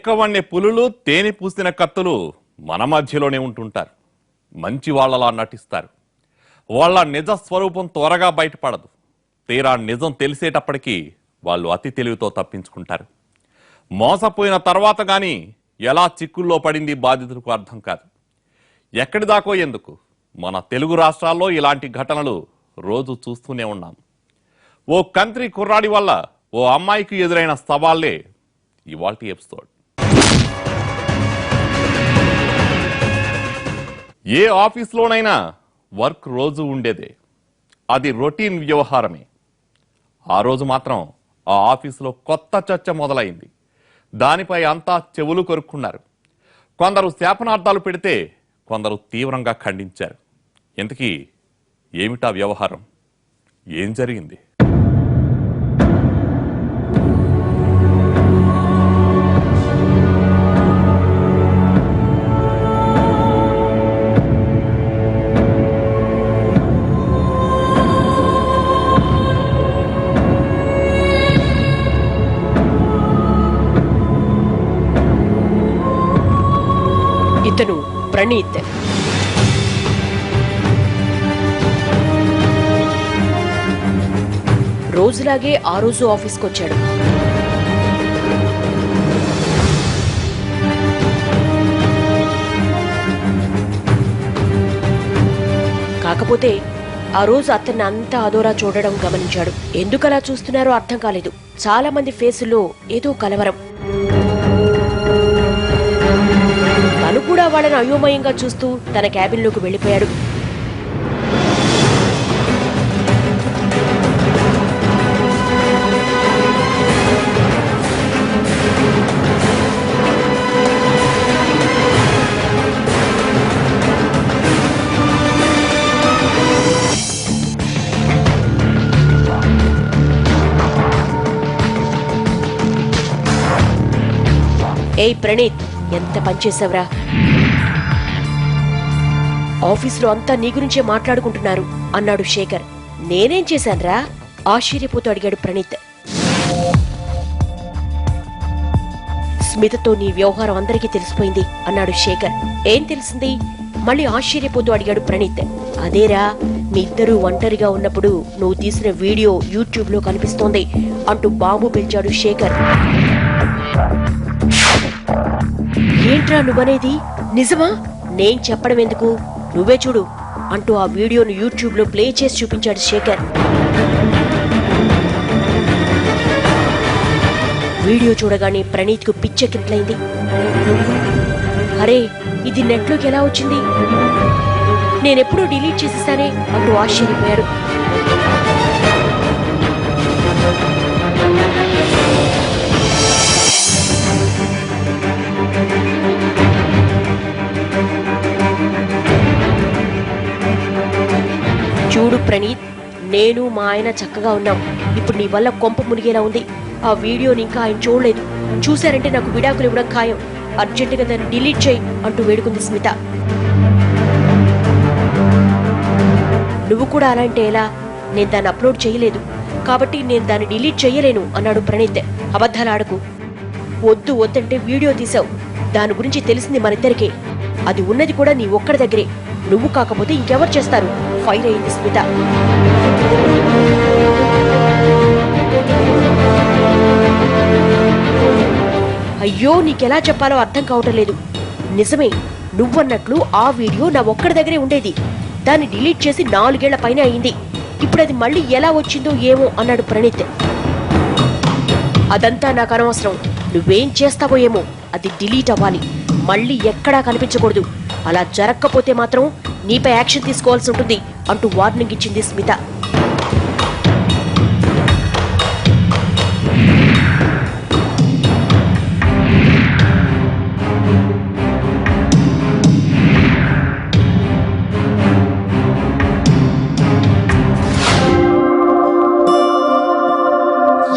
మేకవన్నె పులులు తేనె పూసిన కత్తులు మన మధ్యలోనే ఉంటుంటారు. మంచి వాళ్ళలా నటిస్తారు. వాళ్ళ నిజ స్వరూపం త్వరగా బయటపడదు. తీరా నిజం తెలిసేటప్పటికీ వాళ్ళు అతి తెలివితో తప్పించుకుంటారు. మోసపోయిన తర్వాత కానీ ఎలా చిక్కుల్లో పడింది బాధితులకు అర్థం కాదు. ఎక్కడి దాకో ఎందుకు? మన తెలుగు రాష్ట్రాల్లో ఇలాంటి ఘటనలు రోజు చూస్తూనే ఉన్నాం. ఓ కంత్రి కుర్రాడి వల్ల ఓ అమ్మాయికి ఎదురైన సవాళ్ళే ఇవాల్టి ఎపిసోడ్. ఏ ఆఫీస్లోనైనా వర్క్ రోజు ఉండేదే. అది రొటీన్ వ్యవహారమే. ఆ రోజు మాత్రం ఆ ఆఫీసులో కొత్త చర్చ మొదలైంది. దానిపై అంతా చెవులు కొరుక్కున్నారు. కొందరు శాపనార్థాలు పెడితే కొందరు తీవ్రంగా ఖండించారు. ఇంతకీ ఏమిటా వ్యవహారం? ఏం జరిగింది? ఇతను రోజులాగే ఆ రోజు ఆఫీస్కి వచ్చాడు కాకపోతే ఆ రోజు అతన్ని అంతా అదోరా చూడడం గమనించాడు ఎందుకలా చూస్తున్నారో అర్థం కాలేదు చాలా మంది ఫేసుల్లో ఏదో కలవరం కూడా వాళ్ళని అయోమయంగా చూస్తూ తన క్యాబిన్లోకి వెళ్ళిపోయాడు. ఏయ్ ప్రణీత్ ఎంత పనిచేసావురా ఆఫీసులో అంతా నీ గురించే మాట్లాడుకుంటున్నారు అన్నాడు శేఖర్. నేనేం చేశాన్రా? ఆశ్చర్యపోతూ అడిగాడు ప్రణీత్. స్మితతో నీ వ్యవహారం అందరికీ తెలిసిపోయింది అన్నాడు శేఖర్. ఏం తెలిసింది? మళ్ళీ ఆశ్చర్యపోతూ అడిగాడు ప్రణీత్. అదేరా మీ ఇద్దరూ ఒంటరిగా ఉన్నప్పుడు నువ్వు తీసిన వీడియో యూట్యూబ్లో కనిపిస్తోంది అంటూ బాబు పిలిచాడు శేఖర్. ఏంట్రా నువ్వనేది? నిజమా? నేను చెప్పడం ఎందుకు? నువ్వే చూడు. అంటూ ఆ వీడియోను యూట్యూబ్లో ప్లే చేసి చూపించాడు శేఖర్. వీడియో చూడగానే ప్రణీత్కు పిచ్చెక్కిట్లయింది. అరే ఇది నెట్లోకి ఎలా వచ్చింది? నేనెప్పుడూ డిలీట్ చేసేసానే అంటూ ఆశ్చర్యపోయాడు. చూడు ప్రణీత్ నేను మా ఆయన చక్కగా ఉన్నాం. ఇప్పుడు నీ వల్ల కొంప మునిగేలా ఉంది. ఆ వీడియోని ఇంకా ఆయన చూడలేదు. చూశారంటే నాకు విడాకులు ఇవ్వడం ఖాయం. అర్జెంటుగా దాన్ని డిలీట్ చేయి అంటూ వేడుకుంది స్మిత. నువ్వు కూడా అలా అంటే ఎలా? నేను దాన్ని అప్లోడ్ చేయలేదు. కాబట్టి నేను దాన్ని డిలీట్ చేయలేను అన్నాడు ప్రణీత్. అబద్ధాలు ఆడకు. వద్దు వద్దంటే వీడియో తీసావు. దాని గురించి తెలిసింది మనిద్దరికే. అది ఉన్నది కూడా నీ ఒక్కడి దగ్గరే. నువ్వు కాకపోతే ఇంకెవరు చేస్తారు? ఫైర్ అయింది స్మిత. అయ్యో నీకెలా చెప్పాలో అర్థం కావటం లేదు. నిజమే నువ్వన్నట్లు ఆ వీడియో నా ఒక్కడి దగ్గరే ఉండేది. దాన్ని డిలీట్ చేసి నాలుగేళ్ళ పైన అయింది. ఇప్పుడు అది మళ్ళీ ఎలా వచ్చిందో ఏమో అన్నాడు ప్రణీత్. అదంతా నాకు అనవసరం. నువ్వేం చేస్తావో ఏమో అది డిలీట్ అవ్వాలి. మళ్ళీ ఎక్కడా కనిపించకూడదు. అలా జరగకపోతే మాత్రం నీపై యాక్షన్ తీసుకోవాల్సి ఉంటుంది అంటూ వార్నింగ్ ఇచ్చింది స్మిత.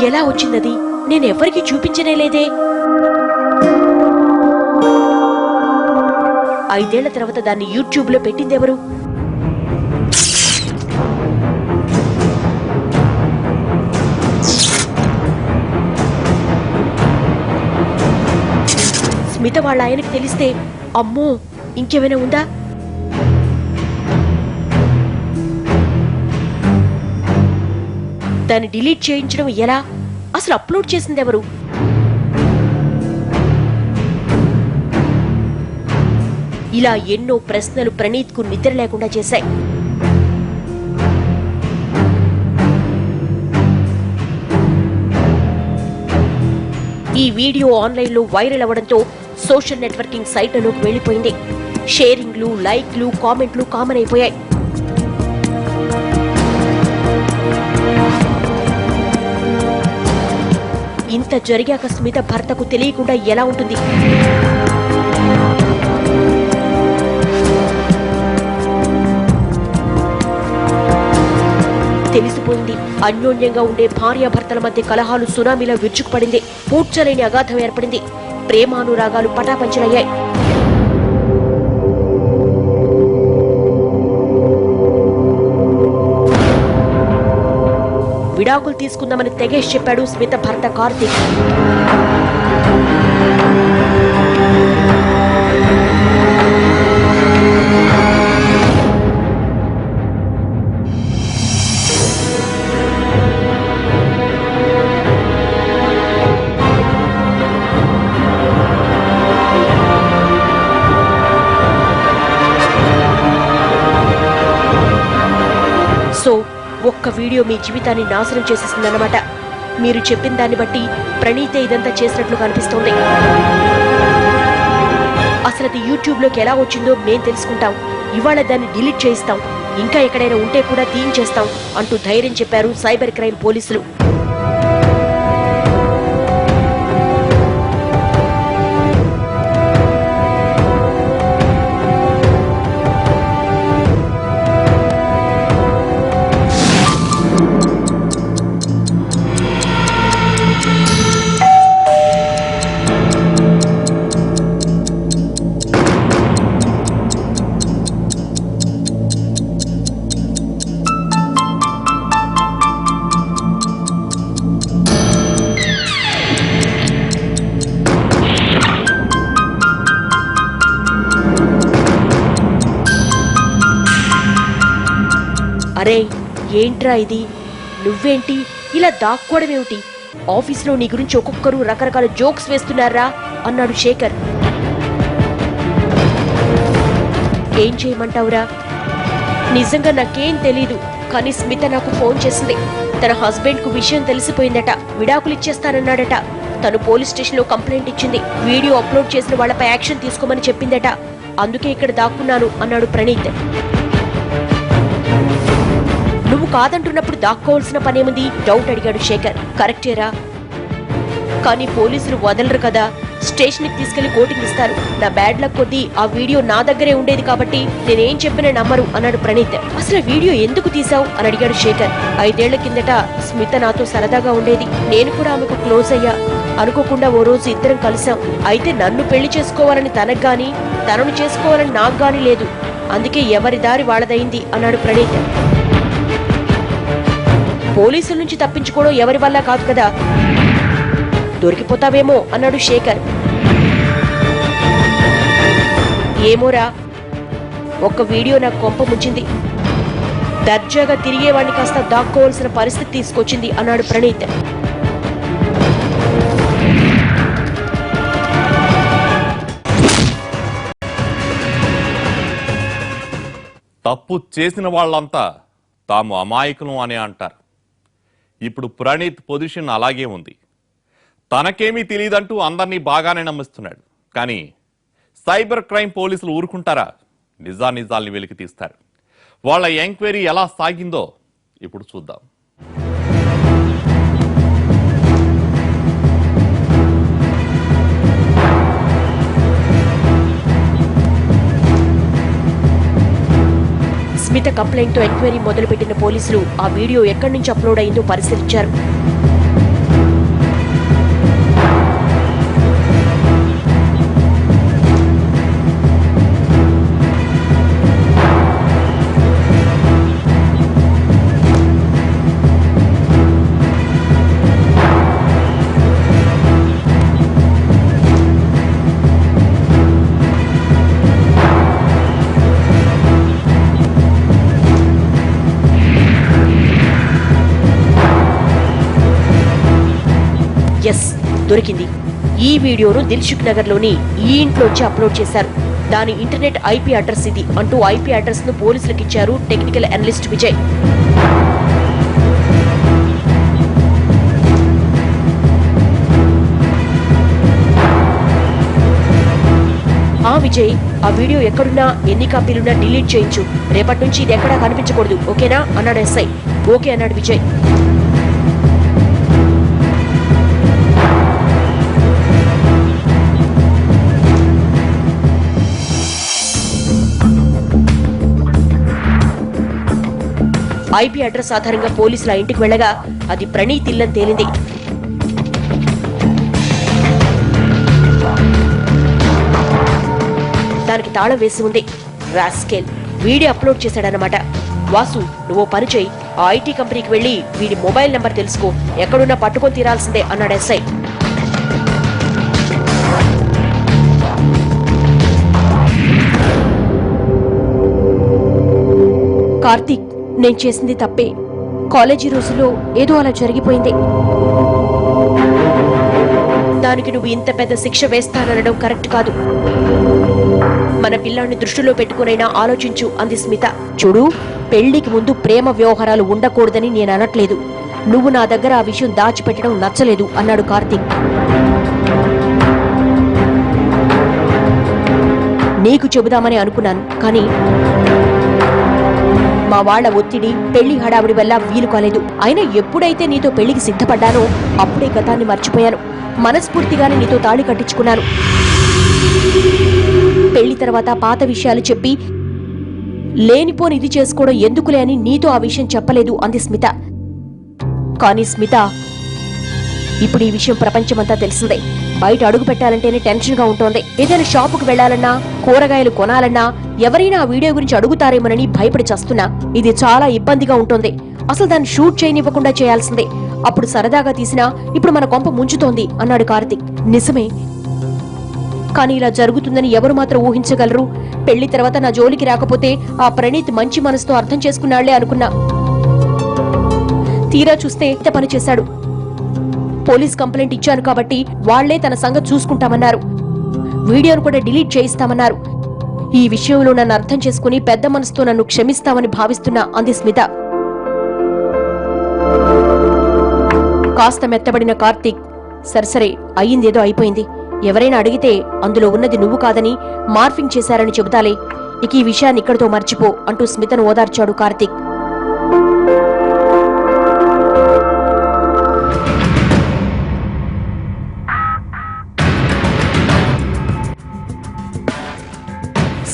ఎలా వచ్చిందది? నేనెవ్వరికీ చూపించనే లేదే? ఐదేళ్ళ తర్వాత దాన్ని యూట్యూబ్లో పెట్టిందెవరు స్మిత వాళ్ళ ఆయనకి తెలిస్తే అమ్మో ఇంకేమైనా ఉందా? దాన్ని డిలీట్ చేయించడం ఎలా? అసలు అప్లోడ్ చేసింది ఎవరు? ఇలా ఎన్నో ప్రశ్నలు ప్రణీత్కు నిద్ర లేకుండా చేశాయి. ఈ వీడియో ఆన్లైన్లో వైరల్ అవ్వడంతో సోషల్ నెట్వర్కింగ్ సైట్లలోకి వెళ్ళిపోయింది షేరింగ్లు లైక్లు కామెంట్లు కామన్ అయిపోయాయి. ఇంత జరిగాక స్మిత భర్తకు తెలియకుండా ఎలా ఉంటుంది? తెలిసిపోయింది. అన్యోన్యంగా ఉండే భార్యాభర్తల మధ్య కలహాలు సునామీలో విరుచుకుపడింది. పూడ్చలేని అగాధం ఏర్పడింది. ప్రేమానురాగాలు పటాపంచలయ్యాయి. విడాకులు తీసుకుందామని తెగేష్ చెప్పాడు స్మిత భర్త కార్తీక్. వీడియో మీ జీవితాన్ని నాశనం చేసేసిందన్నమాట. మీరు చెప్పిన దాన్ని బట్టి ప్రణీత ఇదంతా చేసినట్లు కనిపిస్తోంది. అసలు అది యూట్యూబ్లోకి ఎలా వచ్చిందో మేం తెలుసుకుంటాం. ఇవాళ దాన్ని డిలీట్ చేయిస్తాం. ఇంకా ఎక్కడైనా ఉంటే కూడా తీయించేస్తాం అంటూ ధైర్యం చెప్పారు సైబర్ క్రైమ్ పోలీసులు. అరే ఏంట్రా ఇది? నువ్వేంటి? ఇలా దాక్కోవడమేమిటి? ఆఫీస్లో నీ గురించి ఒక్కొక్కరు రకరకాల జోక్స్ వేస్తున్నారా? అన్నాడు శేఖర్. ఏం చేయమంటావురా? నిజంగా నాకేం తెలీదు కానీ స్మిత నాకు ఫోన్ చేసింది. తన హస్బెండ్కు విషయం తెలిసిపోయిందట విడాకులు ఇచ్చేస్తానన్నాడట తను పోలీస్ స్టేషన్లో కంప్లైంట్ ఇచ్చింది వీడియో అప్లోడ్ చేసిన వాళ్ళపై యాక్షన్ తీసుకోమని చెప్పిందట. అందుకే ఇక్కడ దాక్కున్నాను అన్నాడు ప్రణీత్. నువ్వు కాదంటున్నప్పుడు దాక్కోవాల్సిన పనేముంది? డౌట్ అడిగాడు శేఖర్. కరెక్టేరా కానీ పోలీసులు వదలరు కదా. స్టేషన్కి తీసుకెళ్ళి కోటింగ్ ఇస్తారు. నా బ్యాడ్ లక్ కొద్దీ ఆ వీడియో నా దగ్గరే ఉండేది కాబట్టి నేనేం చెప్పినా నమ్మరు అన్నాడు ప్రణీత్. అసలు వీడియో ఎందుకు తీసావు అని అడిగాడు శేఖర్. ఐదేళ్ళ కిందట స్మిత నాతో సరదాగా ఉండేది. నేను కూడా ఆమెకు క్లోజ్ అయ్యా. అనుకోకుండా ఓ రోజు ఇద్దరం కలిసాం అయితే నన్ను పెళ్ళి చేసుకోవాలని తనకు గాని తనను చేసుకోవాలని నాకు గాని లేదు. అందుకే ఎవరి దారి వాళ్ళదైంది అన్నాడు ప్రణీత్. పోలీసుల నుంచి తప్పించుకోవడం ఎవరి వల్ల కాదు కదా? దొరికిపోతావేమో అన్నాడు శేఖర్. ఏమోరా ఒక్క వీడియో నాకు కొంప ముంచింది. దర్జాగా తిరిగేవాడిని కాస్త దాక్కోవాల్సిన పరిస్థితి తీసుకొచ్చింది అన్నాడు ప్రణీత్. తప్పు చేసిన వాళ్ళంతా తాము అమాయకులు అనే అంటారు. ఇప్పుడు ప్రణీత్ పొజిషన్ అలాగే ఉంది. తనకేమీ తెలియదంటూ అందరినీ బాగానే నమ్మిస్తున్నాడు. కానీ సైబర్ క్రైమ్ పోలీసులు ఊరుకుంటారా? నిజానిజాల్ని వెలికి తీస్తారు వాళ్ళ ఎంక్వైరీ ఎలా సాగిందో ఇప్పుడు చూద్దాం. స్మిత కంప్లైంట్తో ఎంక్వైరీ మొదలుపెట్టిన పోలీసులు ఆ వీడియో ఎక్కడి నుంచి అప్లోడ్ అయిందో పరిశీలించారు. దొరికింది. ఈ వీడియోను దిల్సుఖ్ నగర్లోని ఈ ఇంట్లోంచి అప్లోడ్ చేశారు. దాని ఇంటర్నెట్ ఐపీ అడ్రస్ ఇది అంటూ ఐపీ అడ్రస్ను పోలీసులకు ఇచ్చారు టెక్నికల్ అనలిస్ట్ విజయ్. ఆ విజయ్ ఆ వీడియో ఎక్కడున్నా ఎన్ని కాపీలున్నా డిలీట్ చేయించు. రేపటి నుంచి ఇది ఎక్కడా కనిపించకూడదు ఓకేనా? అన్నాడు ఎస్ఐ. ఓకే అన్నాడు విజయ్. ఐపీ అడ్రస్ ఆధారంగా పోలీసులు ఆ ఇంటికి వెళ్ళగా అది ప్రణీత్ ఇల్లని తేలింది. దానికి తాళం వేసి ఉంది. రాస్కేల్ వీడియో అప్లోడ్ చేశాడనమాట వాసు నువ్వు పనిచేయి ఆ ఐటీ కంపెనీకి వెళ్ళి వీడి మొబైల్ నెంబర్ తెలుసుకో. ఎక్కడున్నా పట్టుకొని తీరాల్సిందే అన్నాడు ఎస్ఐ. కార్తీక్ నేను చేసింది తప్పే. కాలేజీ రోజుల్లో ఏదో అలా జరిగిపోయింది. దానికి నువ్వు ఇంత పెద్ద శిక్ష వేస్తానడం కరెక్ట్ కాదు. మన పిల్లాన్ని దృష్టిలో పెట్టుకునైనా ఆలోచించు అంది స్మిత. చూడు పెళ్ళికి ముందు ప్రేమ వ్యవహారాలు ఉండకూడదని నేను అనట్లేదు. నువ్వు నా దగ్గర ఆ విషయం దాచిపెట్టడం నచ్చలేదు అన్నాడు కార్తీక్. నీకు చెబుదామని అనుకున్నాను కానీ మా వాళ్ళ ఒత్తిడి పెళ్ళి హడావిడి వల్ల వీలు కాలేదు. అయినా ఎప్పుడైతే నీతో పెళ్ళికి సిద్ధపడ్డానో అప్పుడే గతాన్ని మర్చిపోయాను. మనస్ఫూర్తిగానే నీతో తాళి కట్టించుకున్నాను. పెళ్ళి తర్వాత పాత విషయాలు చెప్పి లేనిపోని ఇది చేసుకోవడం ఎందుకులే అని నీతో ఆ విషయం చెప్పలేదు అంది స్మిత. కానీ స్మిత ఇప్పుడు ఈ విషయం ప్రపంచమంతా తెలిసిందే. బయట అడుగు పెట్టాలంటేనే టెన్షన్గా ఉంటోంది. ఏదైనా షాపుకు వెళ్ళాలన్నా కూరగాయలు కొనాలన్నా ఎవరైనా ఆ వీడియో గురించి అడుగుతారేమోనని భయపడి చస్తున్నా. ఇది చాలా ఇబ్బందిగా ఉంటుంది. అసలు దాన్ని షూట్ చేయనివ్వకుండా చేయాల్సిందే. అప్పుడు సరదాగా తీసినా ఇప్పుడు మన కొంప ముంచుతోంది అన్నాడు కార్తిక్. నిజమే. కానీ ఇలా జరుగుతుందని ఎవరు మాత్రం ఊహించగలరు? పెళ్ళి తర్వాత నా జోలికి రాకపోతే ఆ ప్రణీత్ మంచి మనసుతో అర్థం చేసుకున్నాళ్ళే అనుకున్నా. తీరా చూస్తే ఇంత పని చేశాడు. పోలీస్ కంప్లైంట్ ఇచ్చాను కాబట్టి వాళ్ళే తన సంగతి చూసుకుంటామన్నారు. వీడియోను కూడా డిలీట్ చేయిస్తామన్నారు. ఈ విషయంలో నన్ను అర్థం చేసుకుని పెద్ద మనసుతో నన్ను క్షమిస్తామని భావిస్తున్నా అంది స్మిత. కాస్త మెత్తబడిన కార్తీక్ సరసరే అయ్యిందేదో అయిపోయింది. ఎవరైనా అడిగితే అందులో ఉన్నది నువ్వు కాదని మార్ఫింగ్ చేశారని చెబుతాలే. ఇక ఈ విషయాన్ని ఇక్కడితో మర్చిపో అంటూ స్మితను ఓదార్చాడు Karthik.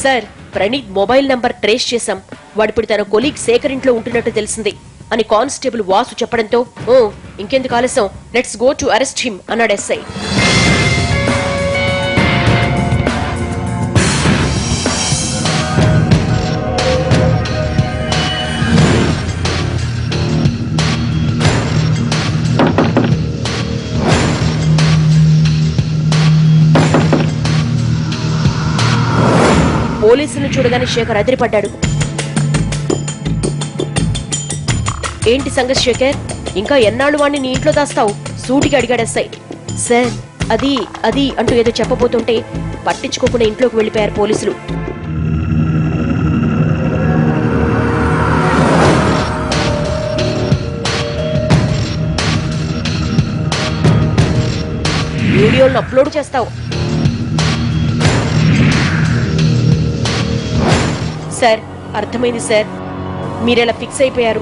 Sir Praneeth mobile number trace చేశాం. వాడిప్పుడు తన కొలీగ్ శేఖర్ ఇంట్లో ఉంటున్నట్టు తెలిసింది. అని కానిస్టేబుల్ వాసు చెప్పడంతో ఓ ఇంకెందుకు ఆలస్యం? Let's go to arrest him అన్నాడు ఎస్ఐ. పోలీసులను చూడగానే శేఖర్ అదిరిపడ్డాడు. ఏంటి సంగతి శేఖర్? ఇంకా ఎన్నాళ్ళు వాడిని నీ ఇంట్లో దాస్తావు? సూటికి అడిగాడు సార్ అది అది అంటూ ఏదో చెప్పబోతుంటే పట్టించుకోకుండా ఇంట్లోకి వెళ్ళిపోయారు పోలీసులు. వీడియోలను అప్లోడ్ చేస్తావు. సార్ అర్థమైంది సార్. మీరెలా ఫిక్స్ అయిపోయారు?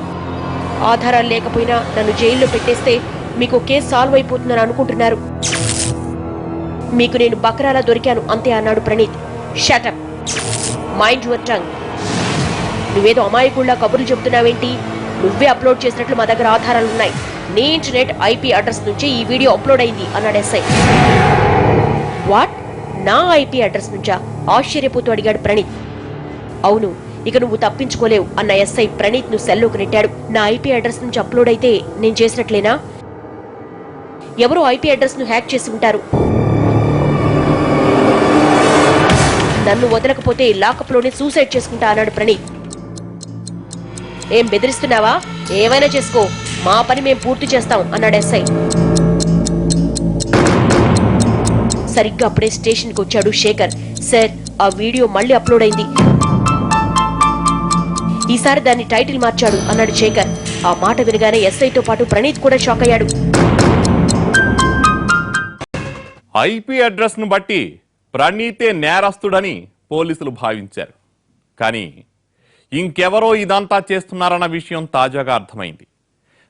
ఆధారాలు లేకపోయినా నన్ను జైల్లో పెట్టేస్తే మీకు కేసు సాల్వ్ అయిపోతుందని అనుకుంటున్నారు. మీకు నేను బకరాలా దొరికాను అంతే అన్నాడు Praneeth. Shut up mind your tongue నువ్వేదో అమాయకుండా కబుర్లు చెబుతున్నావేంటి? నువ్వే అప్లోడ్ చేసినట్లు మా దగ్గర ఆధారాలు ఉన్నాయి. నీ ఇంటర్నెట్ ఐపీ అడ్రస్ నుంచే ఈ వీడియో అప్లోడ్ అయింది అన్నాడు ఎస్ఐ వాట్ నా ఐపీ అడ్రస్ నుంచా? ఆశ్చర్యపోతూ అడిగాడు ప్రణీత్. అవును ఇక నువ్వు తప్పించుకోలేవు అన్న ఎస్ఐ ప్రణీత్ను సెల్లోకి నెట్టాడు. నా ఐపీ అడ్రస్ నుంచి అప్లోడ్ అయితే నేను చేసినట్లేనా? ఎవరో ఐపీ అడ్రస్ను హ్యాక్ చేసి ఉంటారు. నన్ను వదలకపోతే లాకప్లోనే సూసైడ్ చేసుకుంటా అన్నాడు ప్రణీత్. ఏం బెదిరిస్తున్నావా? ఏమైనా చేసుకో. మా పని మేం పూర్తి చేస్తాం అన్నాడు ఎస్ఐ. సరిగ్గా అప్పుడే స్టేషన్కి వచ్చాడు శేఖర్. సార్ ఆ వీడియో మళ్ళీ అప్లోడ్ అయింది. ఈసారి దాన్ని టైటిల్ మార్చాడు అన్నాడు శేఖర్. ఆ మాట వినగానే ఎస్ఐతో పాటు ప్రణీత్ కూడా షాక్ అయ్యాడు. ఐపీ అడ్రస్ను బట్టి ప్రణీతే నేరస్తుడని పోలీసులు భావించారు. కానీ ఇంకెవరో ఇదంతా చేస్తున్నారన్న విషయం తాజాగా అర్థమైంది.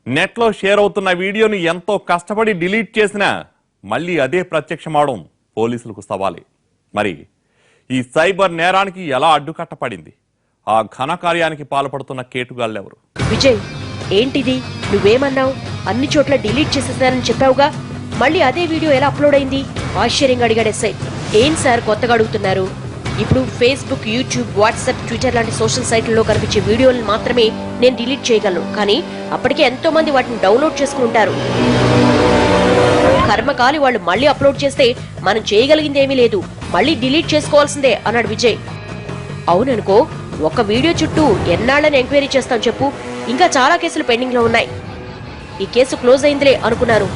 నెట్లో షేర్ అవుతున్న వీడియోని ఎంతో కష్టపడి డిలీట్ చేసినా మళ్ళీ అదే ప్రత్యక్షమవడం పోలీసులకు సవాలే. మరి ఈ సైబర్ నేరానికి ఎలా అడ్డుకట్టపడింది? ఆ ఘనకార్యానికి పాల్పడుతున్న కేటుగాళ్ళెవరు? విజయ్ ఏంటిది? నువ్వేమన్నావు? అన్ని చోట్ల డిలీట్ చేసేసారని చెప్పావుగా? మళ్ళీ అదే వీడియో ఎలా అప్లోడ్ అయింది? ఆశ్చర్యంగా అడిగాడు ఎస్ఐ. ఏం సార్ కొత్తగా అడుగుతున్నారు? ఇప్పుడు ఫేస్బుక్ యూట్యూబ్ వాట్సాప్ ట్విట్టర్ లాంటి సోషల్ సైట్లలో కనిపించే వీడియోలను మాత్రమే నేను డిలీట్ చేయగలను. కానీ అప్పటికే ఎంతో మంది వాటిని డౌన్లోడ్ చేసుకుని ఉంటారు. కర్మకాలి వాళ్ళు మళ్ళీ అప్లోడ్ చేస్తే మనం చేయగలిగింది ఏమీ లేదు. మళ్ళీ డిలీట్ చేసుకోవాల్సిందే అన్నాడు విజయ్. అవుననుకో ఒక వీడియో చుట్టూ ఎన్నాళ్ళని ఎంక్వైరీ చేస్తాం చెప్పు. ఇంకా చాలా కేసులు పెండింగ్లో ఉన్నాయి. ఈ కేసు క్లోజ్ అయిందిలే అనుకున్నారు.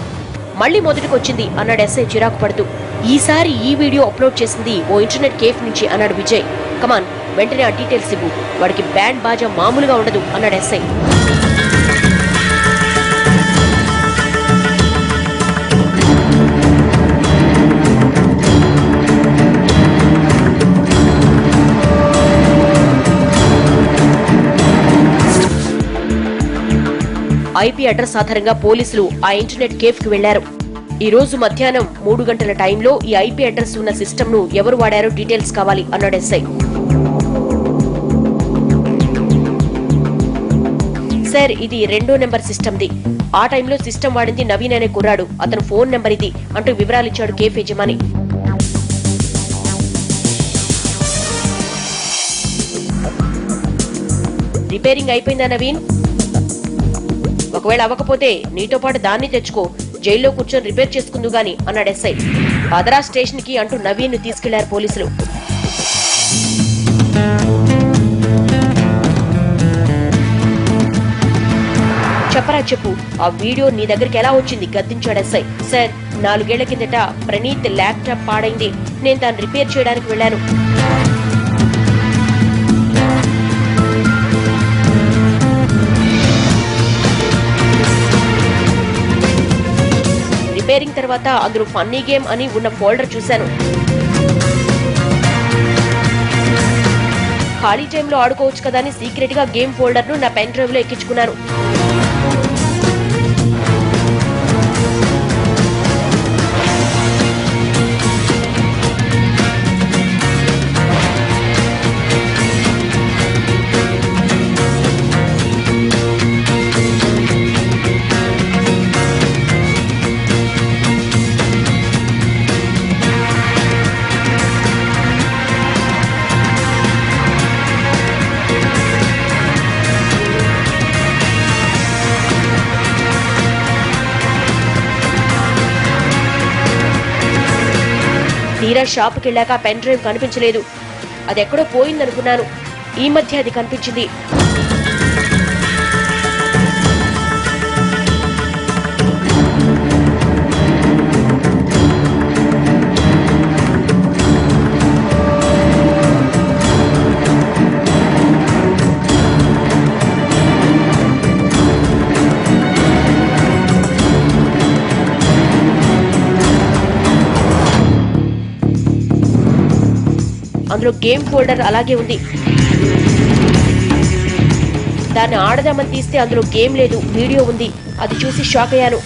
మళ్ళీ మొదటికి వచ్చింది అన్నాడు ఎస్ఐ చిరాకు పడుతూ. ఈసారి ఈ వీడియో అప్లోడ్ చేసింది ఓ ఇంటర్నెట్ కేఫ్ నుంచి అన్నాడు విజయ్. కమాన్ వెంటనే ఆ డీటెయిల్స్ ఇవ్వు. వాడికి బ్యాండ్ బాజా మామూలుగా ఉండదు అన్నాడు ఎస్ఐ. ఐపీ అడ్రస్ ఆధారంగా పోలీసులు ఆ ఇంటర్నెట్ కేఫ్కి వెళ్ళారు ఈ రోజు మధ్యాహ్నం మూడు గంటల టైంలో ఈ ఐపీ అడ్రస్ ఉన్న సిస్టమ్ను ఎవరు వాడారో డీటెయిల్స్ కావాలి అన్నాడు ఎస్ఐ. సార్ ఇది రెండో నెంబర్ సిస్టమ్ది. ఆ టైంలో సిస్టమ్ వాడింది నవీన్ అనే కుర్రాడు. అతను ఫోన్ నెంబర్ ఇది అంటూ వివరాలు ఇచ్చాడు కేఫ్ యజమాని. రిపేరింగ్ అయిపోయిందా నవీన్? ఒకవేళ అవ్వకపోతే నీతో పాటు దాన్ని తెచ్చుకో. జైల్లో కూర్చొని రిపేర్ చేసుకుందు గాని అన్నాడు ఎస్ఐ. అదరా స్టేషన్కి అంటూ నవీన్ తీసుకెళ్ళారు పోలీసులు. చెప్పరా చెప్పు ఆ వీడియో నీ దగ్గరికి ఎలా వచ్చింది? గద్దించాడు ఎస్ఐ. సార్ నాలుగేళ్ళ కిందట ప్రణీత్ ల్యాప్టాప్ పాడైంది. నేను దాన్ని రిపేర్ చేయడానికి వెళ్ళాను. రిపేరింగ్ తర్వాత అందులో ఫన్నీ గేమ్ అని ఉన్న ఫోల్డర్ చూశాను. ఖాళీ టైంలో ఆడుకోవచ్చు కదా అని సీక్రెట్గా గేమ్ ఫోల్డర్ను నా పెన్ డ్రైవ్లో ఎక్కించుకున్నాను తీరా షాప్కి వెళ్ళాక పెన్ డ్రైవ్ కనిపించలేదు. అది ఎక్కడో పోయిందనుకున్నాను. ఈ మధ్య అది కనిపించింది. అందులో గేమ్ ఫోల్డర్ అలాగే ఉంది. దాన్ని ఆడదామని తీస్తే అందులో గేమ్ లేదు వీడియో ఉంది. అది చూసి షాక్ అయ్యాను.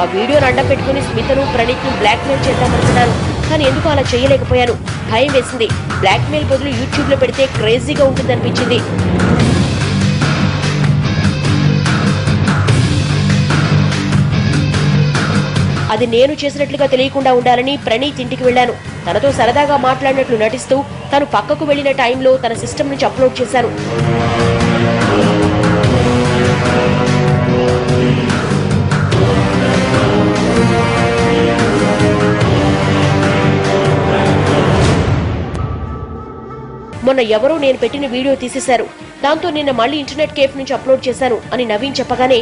ఆ వీడియోను అడ్డం పెట్టుకుని స్మితను ప్రణీత్ను బ్లాక్మెయిల్ చేద్దామనుకున్నాను కానీ ఎందుకు అలా చేయలేకపోయాను. భయం వేసింది. బ్లాక్మెయిల్ బదులు యూట్యూబ్లో పెడితే క్రేజీగా ఉంటుందనిపించింది. అది నేను చేసినట్లుగా తెలియకుండా ఉండాలని ప్రణీత్ ఇంటికి వెళ్ళాను. తనతో సరదాగా మాట్లాడినట్లు నటిస్తూ తను పక్కకు వెళ్ళిన టైంలో తన సిస్టమ్ నుంచి అప్లోడ్ చేశాను. మొన్న ఎవరో నేను పెట్టిన వీడియో తీసేశారు. దాంతో నిన్న మళ్ళీ ఇంటర్నెట్ కేఫ్ నుంచి అప్లోడ్ చేశాను అని నవీన్ చెప్పగానే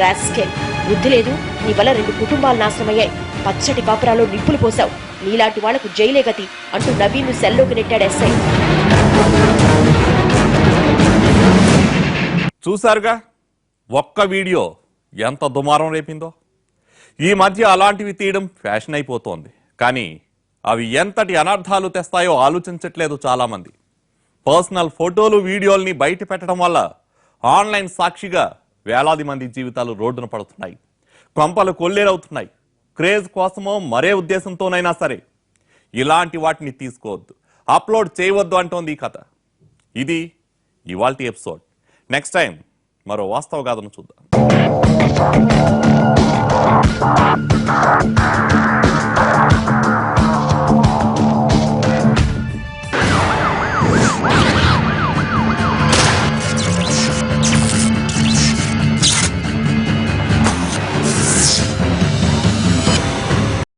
రాస్కెల్. బుద్ధి లేదు. నీ వల్ల రెండు కుటుంబాలు నాశనమయ్యాయి. పచ్చటి పాపరాలో నిప్పులు పోసావు నీలాంటి వాళ్ళకు జైలే గతి అంటూ నవీన్ సెల్లోకి నెట్టాడు ఎస్ఐ. చూశారుగా? ఒక్క వీడియో ఎంత దుమారం రేపిందో? ఈ మధ్య అలాంటివి తీయడం ఫ్యాషన్ అయిపోతోంది. కానీ అవి ఎంతటి అనర్థాలు తెస్తాయో ఆలోచించట్లేదు చాలామంది. పర్సనల్ ఫోటోలు వీడియోల్ని బయట పెట్టడం వల్ల ఆన్లైన్ సాక్షిగా వేలాది మంది జీవితాలు రోడ్డున పడుతున్నాయి. కొంపలు కొల్లేరవుతున్నాయి. క్రేజ్ కోసమో మరే ఉద్దేశంతోనైనా సరే ఇలాంటి వాటిని తీసుకోవద్దు. అప్లోడ్ చేయవద్దు అంటోంది ఈ కథ. ఇది ఇవాల్టి ఎపిసోడ్. నెక్స్ట్ టైం మరో వాస్తవ గాథను చూద్దాం.